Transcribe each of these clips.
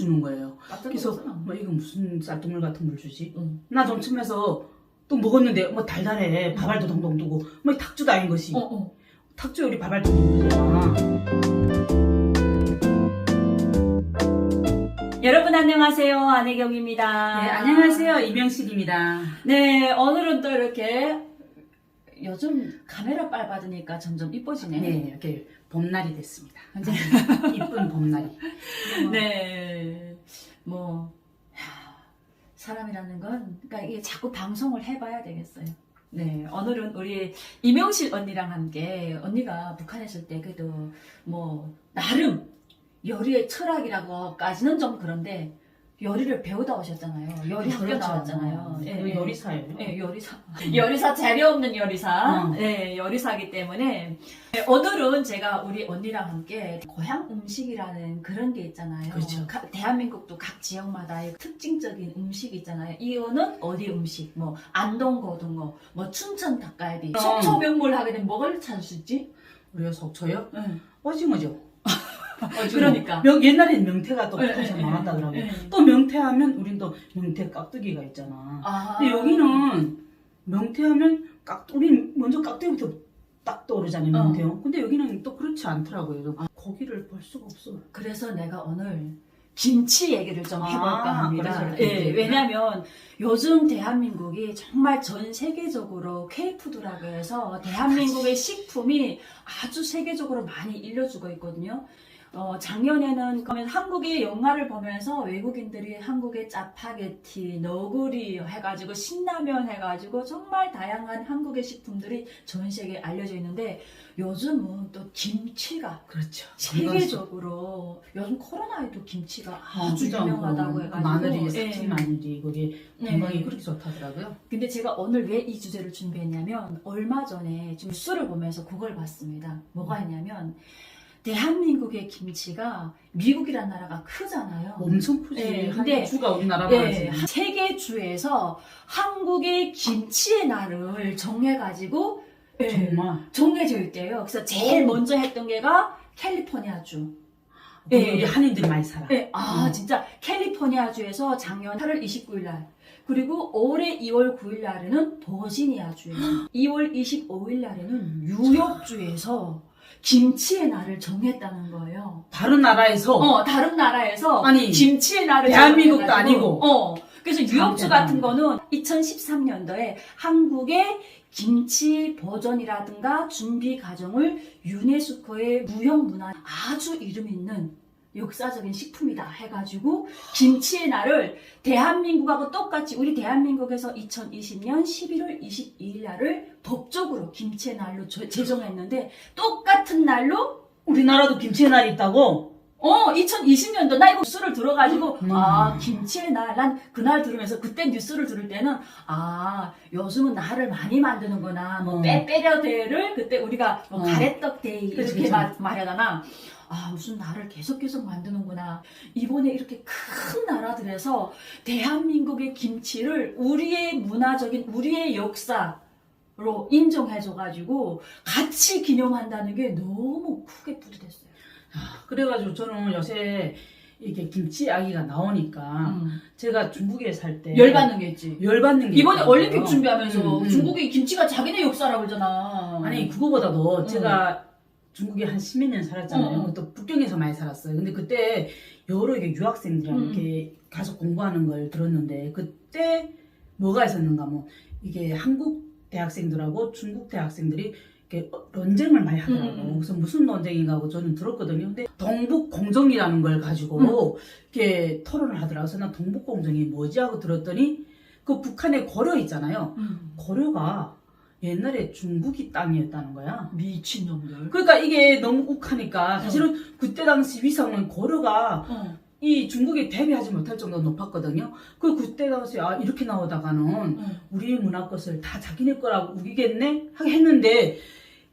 주는 거예요. 그래서 뭐 이거 무슨 쌀뜨물 같은 걸 주지? 응. 나좀 치면서 또 먹었는데 뭐 달달해 밥알도 동동 두고 뭐 탁주도 아닌 것이 어, 어. 탁주 요리 밥알도 두는 거잖아. 여러분 안녕하세요. 안혜경입니다. 네 안녕하세요 이명식입니다. 네, 오늘은 또 이렇게 요즘 카메라 빨 받으니까 점점 이뻐지네. 네 이렇게 봄날이 됐습니다. 네. 이쁜 봄날이. 네. 뭐 야, 사람이라는 건 그러니까 이게 자꾸 방송을 해봐야 되겠어요. 네, 오늘은 우리 이명실 언니랑 함께 언니가 북한에 있을 때 그래도 뭐 나름 요리의 철학이라고까지는 좀 그런데 요리를 배우다 오셨잖아요. 요리 학교 나왔잖아요. 예, 그 예. 요리사예요. 네, 요리사. 요리사 재료 없는 요리사. 어. 네, 요리사기 때문에 네, 오늘은 제가 우리 언니랑 함께 고향 음식이라는 그런 게 있잖아요. 그렇죠. 가- 대한민국도 각 지역마다의 특징적인 음식 있잖아요. 이거는 어디 음식, 뭐 안동 고등어, 뭐 춘천 닭갈비, 어. 속초 명물 하게 되면 뭐를 찾을 수 있지? 우리가 속초요? 응. 오징어죠. 그러니까. 명, 옛날엔 명태가 또 네, 엄청 네, 많았다더라고요. 네. 또 명태하면 우린 또 명태 깍두기가 있잖아. 아. 근데 여기는 명태하면 깍 우린 먼저 깍두기부터 딱 떠오르잖아요 어. 명태요. 근데 여기는 또 그렇지 않더라고요. 고기를 볼 수가 없어. 그래서 내가 오늘 김치 얘기를 좀 해볼까 아, 합니다. 예. 왜냐면 요즘 대한민국이 정말 전 세계적으로 K푸드라고 해서 대한민국의 식품이 아주 세계적으로 많이 일려주고 있거든요. 어, 작년에는 그러면 한국의 영화를 보면서 외국인들이 한국의 짜파게티, 너구리 해가지고 신라면 해가지고 정말 다양한 한국의 식품들이 전 세계에 알려져 있는데 요즘은 또 김치가 그렇죠. 세계적으로 요즘 코로나에도 김치가 아주 진짜 유명하다고 뭐 해가지고 마늘이 예. 삭힌 마늘이 네. 건강에 그렇게 좋다더라고요. 근데 제가 오늘 왜 이 주제를 준비했냐면 얼마 전에 좀 뉴스를 보면서 그걸 봤습니다. 뭐가 있냐면 대한민국의 김치가 미국이란 나라가 크잖아요. 엄청 크지. 예, 한 근데- 주가 우리나라만 예, 하지. 세계 주에서 한국의 김치의 날을 정해가지고 예, 정말. 정해져 있대요. 그래서 제일 먼저 했던 게가 캘리포니아주. 예. 한인들이 많이 살아. 네, 아 음. 진짜 캘리포니아주에서 작년 8월 29일 날 그리고 올해 2월 9일 날에는 버지니아주에서 2월 25일 날에는 뉴욕주에서 김치의 날을 정했다는 거예요. 다른 나라에서 어 다른 나라에서 아니, 김치의 날을 대한민국도 정해가지고, 아니고. 어 그래서 뉴욕주 참 같은. 거는 2013년도에 한국의 김치 버전이라든가 준비 과정을 유네스코의 무형문화 아주 이름 있는 역사적인 식품이다 해가지고 김치의 날을 대한민국하고 똑같이 우리 대한민국에서 2020년 11월 22일 날을 법적으로 김치의 날로 저- 제정했는데 똑같은 날로 우리나라도 김치의 날이 있다고? 어 2020년도 나 이거 뉴스를 들어가지고 음. 아 김치의 날 난 그날 들으면서 그때 뉴스를 들을 때는 아 요즘은 날을 많이 만드는구나 뭐 어. 빼빼려데이를 그때 우리가 뭐 어. 가래떡 데이 그치, 이렇게 그치. 말, 말하잖아 아 무슨 날을 계속 계속 만드는구나 이번에 이렇게 큰 나라들에서 대한민국의 김치를 우리의 문화적인 우리의 역사 로 인정해줘가지고 같이 기념한다는 게 너무 크게 뿌듯했어요. 아, 그래가지고 저는 요새 이게 김치 이야기가 나오니까 음. 제가 중국에 살 때 열받는 게 있지. 열받는 게 이번에 있더라고요. 올림픽 준비하면서 음, 음. 중국이 김치가 자기네 역사라고 그러잖아. 아니 그거보다도 음. 제가 중국에 한 십몇 년 살았잖아요. 음, 음. 또 북경에서 많이 살았어요. 근데 그때 여러 개 유학생들이랑 음, 이렇게 가서 공부하는 걸 들었는데 그때 뭐가 있었는가 뭐 이게 한국 대학생들하고 중국 대학생들이 이렇게 논쟁을 많이 하더라고요. 음, 음. 그래서 무슨 논쟁인가 하고 저는 들었거든요. 근데 동북 공정이라는 걸 가지고 음. 이렇게 토론을 하더라고요. 그래서 나 동북 공정이 뭐지 하고 들었더니 그 북한의 고려 있잖아요. 음. 고려가 옛날에 중국이 땅이었다는 거야. 미친놈들. 그러니까 이게 너무 욱하니까 사실은 그때 당시 위상은 고려가 어. 이 중국에 대비하지 못할 정도로 높았거든요. 그 그때 당시 아 이렇게 나오다가는 어. 우리 문화 것을 다 자기네 거라고 우기겠네 하게 했는데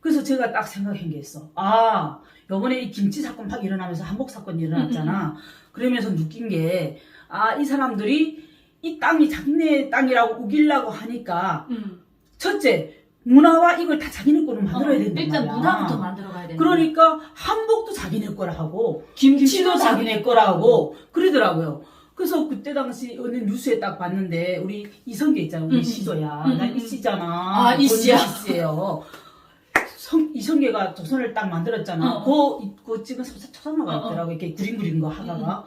그래서 제가 딱 생각한 게 있어. 아 요번에 이 김치 사건 막 일어나면서 한복 사건이 일어났잖아. 그러면서 느낀 게 아 이 사람들이 이 땅이 자기네 땅이라고 우기려고 하니까 음. 첫째 문화와 이걸 다 자기네 거로 만들어야 된단 일단 말이야. 문화부터 만들어 가야 되는 그러니까 한복도 자기네 거라 하고 김치도 자기네 거라고 그러더라고요. 그래서 그때 당시 어느 뉴스에 딱 봤는데 우리 이성계 있잖아 우리 음, 음. 시조야 음, 음, 난 음. 이씨잖아 아, 이 씨야. 이 씨예요. 성, 이성계가 조선을 딱 만들었잖아. 어. 그, 그 지금 초상화가 어, 어. 있더라고 이렇게 그림 그린 거 하다가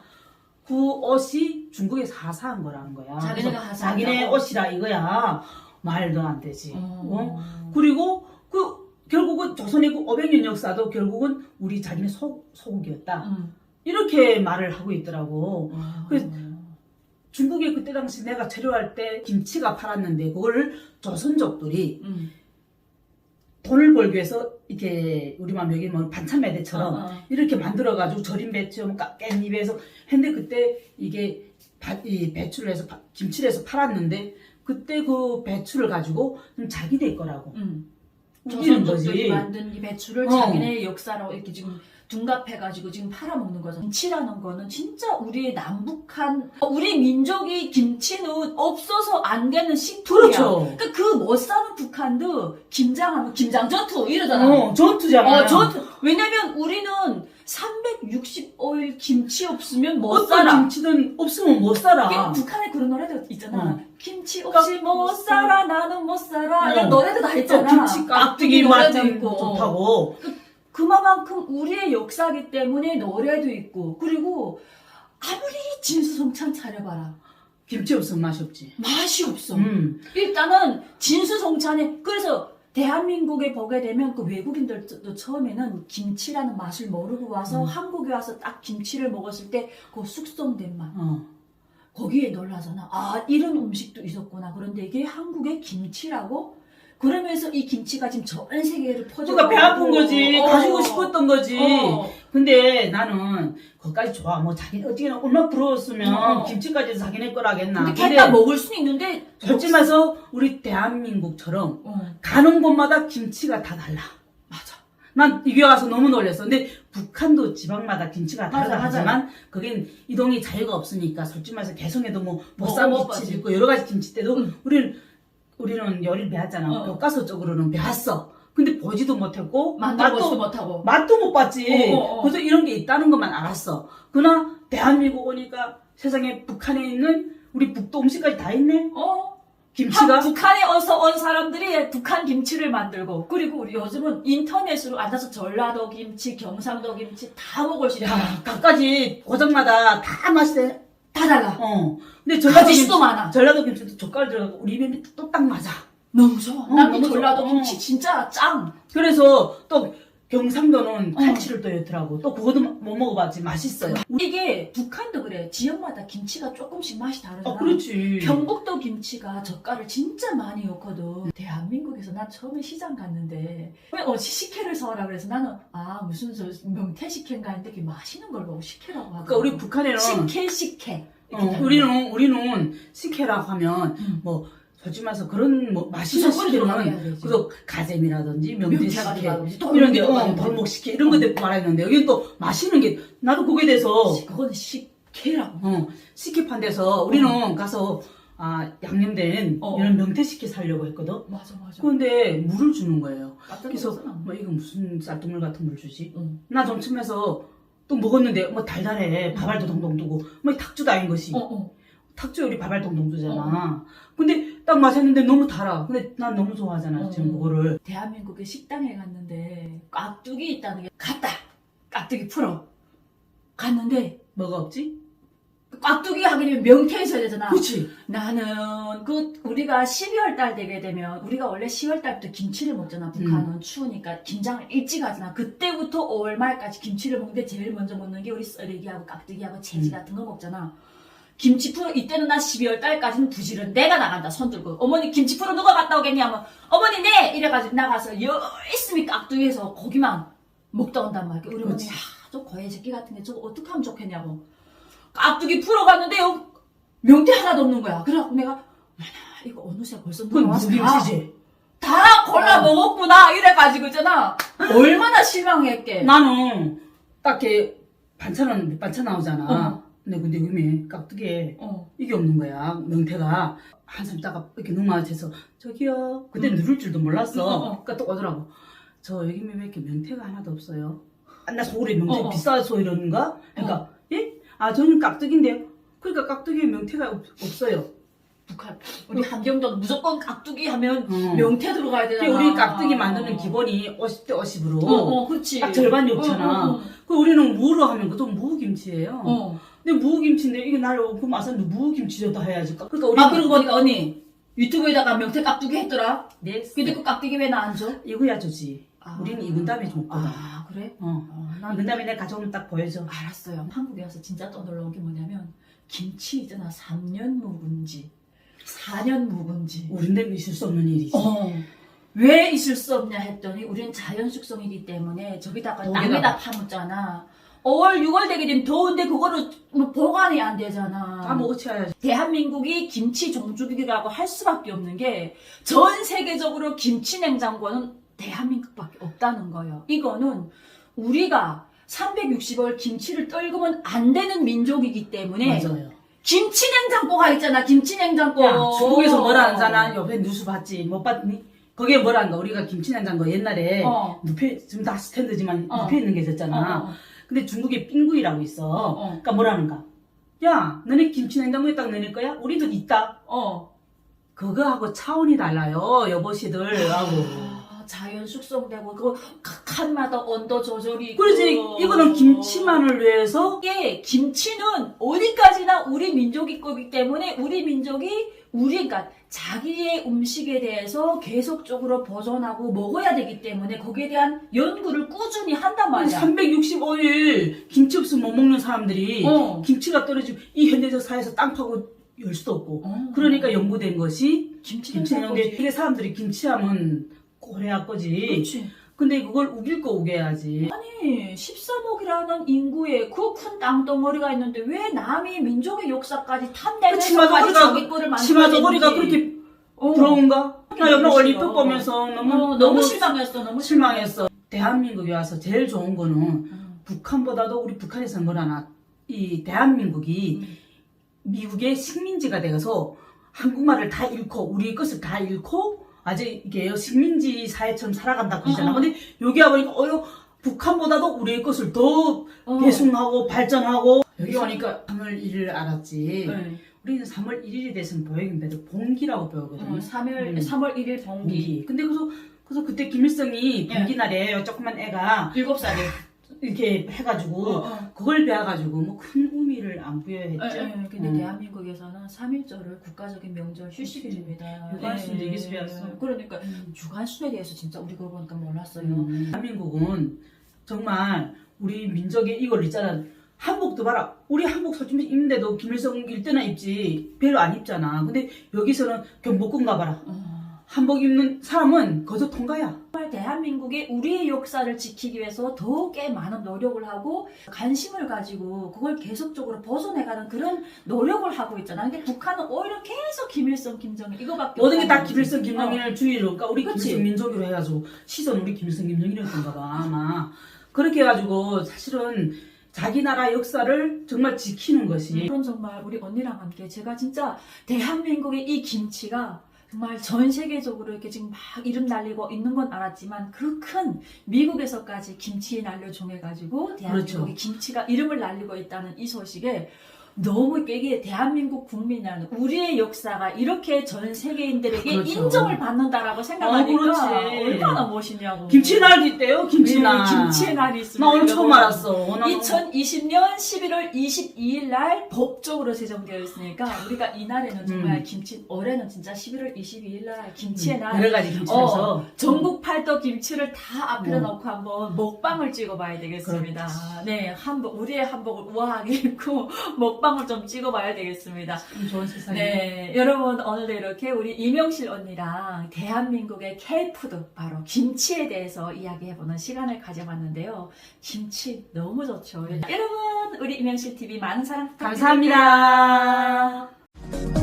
그 옷이 중국에서 하사한 거라는 거야. 자기네가 하사한다고? 자기네 옷이라 이거야. 말도 안 되지. 어? 어. 그리고 그 결국은 조선의 그 500년 역사도 결국은 우리 자기네 소, 소국이었다. 음. 이렇게 말을 하고 있더라고. 어. 그래서 중국에 그때 당시 내가 체류할 때 김치가 팔았는데 그거를 조선족들이 음. 돈을 벌기 위해서 이렇게 우리만 여기 뭐 반찬 매대처럼 어, 어. 이렇게 만들어가지고 절임 배추, 뭐 까- 깻잎에서 했는데 그때 이게 바- 이 배추를 해서 파- 김치를 해서 팔았는데 그때 그 배추를 가지고 좀 자기네 거라고 음. 우기는 조선족들이 거지. 만든 이 배추를 어. 자기네 역사로 이렇게 지금 둔갑해가지고 지금 팔아먹는 거죠. 김치라는 거는 진짜 우리의 남북한 우리 민족이 김치는 없어서 안 되는 식품이야. 그렇죠. 그러니까 그 못 사는 북한도 김장하면 김장 전투 이러잖아. 어, 전투잖아. 어, 전투. 왜냐면 우리는 365일 김치 없으면 못 어떤 살아. 김치든 없으면 못 살아. 이게 북한에 그런 노래도 있잖아. 어. 김치 없이 그러니까 못 살아, 나는 못 살아. 어. 이런 노래도 다또 있잖아. 김치 깍두기 맛도 있고. 좋다고. 그만큼 우리의 역사기 때문에 노래도 있고 그리고 아무리 진수성찬 차려봐라 김치 없으면 맛이 없지. 맛이 없어. 음. 일단은 진수성찬에 그래서 대한민국에 보게 되면 그 외국인들도 처음에는 김치라는 맛을 모르고 와서 음. 한국에 와서 딱 김치를 먹었을 때 그 숙성된 맛 어. 거기에 놀라잖아. 아 이런 음식도 있었구나. 그런데 이게 한국의 김치라고? 그러면서 이 김치가 지금 전 세계를 퍼져. 그러니까 배 아픈 거지. 어. 가지고 싶었던 거지. 어. 근데 나는 그것까지 좋아. 뭐 자기 어떻게 얼마나 부러웠으면 어. 김치까지 자기네 거라겠나. 근데 걔가 먹을 수는 있는데 솔직히 말해서 우리 대한민국처럼 어, 가는 곳마다 김치가 다 달라. 맞아. 난 이게 와서 너무 놀랐어. 근데 북한도 지방마다 김치가 다르다. 하지만 거긴 이동이 자유가 없으니까 솔직히 말해서 개성에도 뭐 어, 보쌈 어, 김치. 있고 여러 가지 김치 때도 응. 우리는 우리는 요리를 배웠잖아. 어. 교과서 쪽으로는 배웠어. 근데 보지도 못했고 맛도 못하고. 맛도 못 봤지. 어, 어, 어. 그래서 이런 게 있다는 것만 알았어. 그러나 대한민국 오니까 세상에 북한에 있는 우리 북도 음식까지 다 있네. 어? 김치가 한 북한에 어서 온 사람들이 북한 김치를 만들고 그리고 우리 요즘은 인터넷으로 앉아서 전라도 김치, 경상도 김치 다 먹을 수 있다. 야, 각가지 고장마다 다 맛이 돼. 다 달라. 어. 근데 전라도 김치, 가지수도 많아. 전라도 김치도 젓갈 들어가고 우리 입에 또 딱 맞아. 너무 좋아. 어, 난 너무 전라도. 김치 진짜 짱. 그래서 또 경상도는 어. 칼치를 또 넣더라고. 또 그것도 못 먹어봤지. 맛있어요. 이게 북한도 그래. 지역마다 김치가 조금씩 맛이 다르잖아. 아, 그렇지. 경북도 김치가 젓갈을 진짜 많이 넣거든. 대한민국에서 난 처음에 시장 갔는데 왜 어, 식혜를 사오라 그래서 나는 아 무슨 저 명태 식혜인가 했는데 그게 맛있는 걸 보고 식혜라고 하더라고. 그러니까 우리 북한에는 식혜 식혜. 어, 다 우리는 우리는 식혜라고 하면 음. 뭐 솔직히 말해서 그런 뭐 맛있는 되지. 그래서 가재미라든지 명태 명태가 식혜 들어가든지 이런 데 돌목이 어, 들어가든지. 돌목 식혜 이런 것들 말했는데 여기 또 맛있는 게 나도 거기에 대해서 그거는 식혜라고. 어, 식혜판 데서 우리는 가서 아 양념된 어. 이런 명태 식혜 사려고 했거든. 맞아 맞아. 그런데 물을 주는 거예요. 그래서. 뭐 이거 무슨 쌀뜨물 같은 물 주지? 응. 나좀 처음에서 또 먹었는데 뭐 달달해 밥알도 동동 두고 뭐 탁주도 아닌 것이 어 어. 탁주 요리 밥알 동동 두잖아. 근데 딱 마셨는데 너무 달아. 근데 난 너무 좋아하잖아 어. 지금 그거를. 대한민국의 식당에 갔는데 깍두기 있다는 게 갔다. 깍두기 풀어. 갔는데 뭐가 없지? 깍두기 하게 되면 명태 있어야 되잖아. 그렇지. 나는 그 우리가 12월 달 되게 되면 우리가 원래 10월 달부터 김치를 먹잖아. 북한은 음. 추우니까 김장을 일찍 하잖아. 그때부터 5월 말까지 김치를 먹는데 제일 먼저 먹는 게 우리 썰리기하고 깍두기하고 채지 음. 같은 거 먹잖아. 김치 풀어 이때는 나 12월 달까지는 부지런 내가 나간다 손 들고 어머니 김치 풀어 누가 갔다 오겠냐 하면 어머니 네 이래가지고 나가서 열심히 깍두기해서 고기만 먹다 온단 말이야. 우리 어머니. 야저 고해 새끼 같은 게 저거 어떻게 하면 좋겠냐고. 깍두기 풀어 갔는데 요 명태 하나도 없는 거야. 그래갖고 내가 이거 어느새 벌써 와서 무슨 다, 김치지? 다 골라 어. 먹었구나 이래가지고 있잖아. 얼마나 실망했게. 나는 딱히 반찬은 밑반찬 나오잖아. 어. 네, 근데 음에 깍두기에 어. 이게 없는 거야. 명태가 한참 있다가 이렇게 눈 마주쳐서 저기요. 그때 음. 누를 줄도 몰랐어. 어, 어. 그러니까 또 오더라고. 저 여기 왜 이렇게 명태가 하나도 없어요? 아, 나 서울에 명태 어, 어. 비싸서 이러는가? 그러니까 예? 아 저는 깍두기인데요. 그러니까 깍두기에 명태가 없, 없어요. 북한 우리 한경도 무조건 깍두기 하면 어. 명태 들어가야 되잖아. 우리 깍두기 만드는 기본이 50대 50으로 어, 어, 그렇지. 딱 절반이 없잖아. 어, 어, 그 우리는 무로 하면 그것도 무김치예요. 어. 어. 근데 무김치인데 이게 나를 그럼 아서 무김치도 해야지. 그러니까 우리 아 그러고 보니까 언니 유튜브에다가 명태 깍두기 했더라. 네. 근데 그 깍두기 왜 나 안 줘? 이거야 주지. 아. 우리는 익은 다음에 줬거든. 아 그래? 어. 어, 난 익은 다음에 내가 가져오면 딱 보여줘. 알았어요. 한국에 와서 진짜 또 놀라운 게 뭐냐면 김치 있잖아. 3년 묵은지, 4년 묵은지. 우리인데 있을 수 없는 일이지. 어. 왜 있을 수 없냐 했더니 우리는 자연 숙성이기 때문에 저기다가. 땅에다 파묻잖아. 5월, 6월 되게 되면 더운데 그거를 뭐 보관이 안 되잖아. 다 먹어쳐야지. 대한민국이 김치 종주국이라고 할 수밖에 없는 게 전 세계적으로 김치 냉장고는 대한민국밖에 없다는 거예요. 이거는 우리가 360월 김치를 떨구면 안 되는 민족이기 때문에 맞아요. 김치 냉장고가 있잖아. 김치 냉장고. 야, 중국에서 뭐라 하잖아. 옆에 뉴스 봤지? 못 봤니? 거기에 뭐라 한가? 우리가 김치 냉장고 옛날에 어. 눕혀, 지금 다 스탠드지만 어. 눕혀 있는 게 어, 있었잖아. 어, 근데 중국에 삥구이라고 있어. 어. 그러니까 뭐라는가? 야, 너네 김치 냉장고에 딱 넣을 거야? 우리도 있다. 어. 그거하고 차원이 달라요, 여보시들. 하고. 아, 자연 숙성되고 그각 칸마다 온도 조절이 있고. 그렇지. 이거는 김치만을 위해서 이게 김치는 어디까지나 우리 민족이 거기 때문에 우리 민족이 우리 그러니까 자기의 음식에 대해서 계속적으로 보존하고 먹어야 되기 때문에 거기에 대한 연구를 꾸준히 한단 말이야. 365일 김치 없으면 못 먹는 사람들이 어. 김치가 떨어지고 이 현대적 사회에서 땅 파고 열 수도 없고 어. 그러니까 연구된 것이 김치 김치 냉장고에 냉장고지. 이게 사람들이 김치하면 고래야 거지 그렇지. 근데 그걸 우길 거 우겨야지 아니 13억이라는 인구에 그 큰 땅덩어리가 있는데 왜 남이 민족의 역사까지 탐내면서 치마저고리가 자기 거를 되는지. 그렇게 어. 부러운가? 나 옆에 싫어. 보면서 너무 어, 너무 실망했어. 너무 실망했어 대한민국에 와서 제일 좋은 거는 음. 북한보다도 우리 북한에서 뭐라나 이 대한민국이 음. 미국의 식민지가 되어서 한국말을 다 잃고 우리 것을 다 잃고 아직 이게 식민지 사회처럼 살아간다 그러잖아. 어, 어. 근데 여기 와보니까 어여 북한보다도 우리의 것을 더 어. 배송하고 발전하고 여기 오니까 3월 1일 알았지. 네. 우리는 3월 1일이 됐으면 보여긴데도 봉기라고 배우거든. 어, 3일, 음. 3월 1일 봉기. 봉기. 근데 그래서 그래서 그때 김일성이 예. 봉기 날에 조그만 애가 7살에. 이렇게 해가지고 어, 어. 그걸 배워가지고 뭐 큰 의미를 안 부여했죠. 예, 예, 근데 음. 대한민국에서는 3일절을 국가적인 명절 휴식입니다. 유관순도 예, 여기서 배웠어. 그러니까 음. 주간순에 대해서 진짜 우리 그거 보니까 몰랐어요. 음. 대한민국은 정말 우리 민족의 이걸 있잖아. 한복도 봐라. 우리 한복 솔직히 입는데도 김일성 일 때나 입지 별로 안 입잖아. 근데 여기서는 경복궁 가봐라. 어. 한복 입는 사람은 거저 통과야. 대한민국의 우리의 역사를 지키기 위해서 더욱에 많은 노력을 하고 관심을 가지고 그걸 계속적으로 벗어내가는 그런 노력을 하고 있잖아. 근데 북한은 오히려 계속 김일성, 김정일 이거밖에 모든 게 다. 김일성, 김정일 주의로. 그러니까 우리 그치. 김일성 민족으로 해가지고 시선 우리 김일성, 김정일이었던가 봐 아마. 그렇게 해가지고 사실은 자기 나라 역사를 정말 지키는 것이 그런 정말 우리 언니랑 함께 제가 진짜 대한민국의 이 김치가 정말 전 세계적으로 이렇게 지금 막 이름 날리고 있는 건 알았지만 그 큰 미국에서까지 김치에 날려 종해가지고 대한민국의 그렇죠. 김치가 이름을 날리고 있다는 이 소식에 너무 이게 대한민국 국민이라는 우리의 역사가 이렇게 전 세계인들에게 그렇죠. 인정을 받는다라고 생각하니까 어, 그렇지. 얼마나 멋있냐고. 김치날도 있대요. 김치날. 네, 김치의 날이 있습니다. 나 오늘 처음 여러분. 알았어. 나 2020년 11월 22일 날 법적으로 제정되어 있으니까 우리가 이날에는 정말 음. 김치 올해는 진짜 11월 22일 날 김치의 날 여러 가지 김치에서 전국 팔도 김치를 다 앞에 음. 놓고 한번 먹방을 찍어봐야 되겠습니다. 네, 한복 우리의 한복을 우아하게 입고 먹방 을 좀 찍어봐야 되겠습니다. 참 좋은 세상에. 네, 여러분 오늘도 이렇게 우리 이명실 언니랑 대한민국의 K푸드 바로 김치에 대해서 이야기해보는 시간을 가져봤는데요. 김치 너무 좋죠. 여러분 우리 이명실 TV 많은 사랑 부탁드립니다. 감사합니다.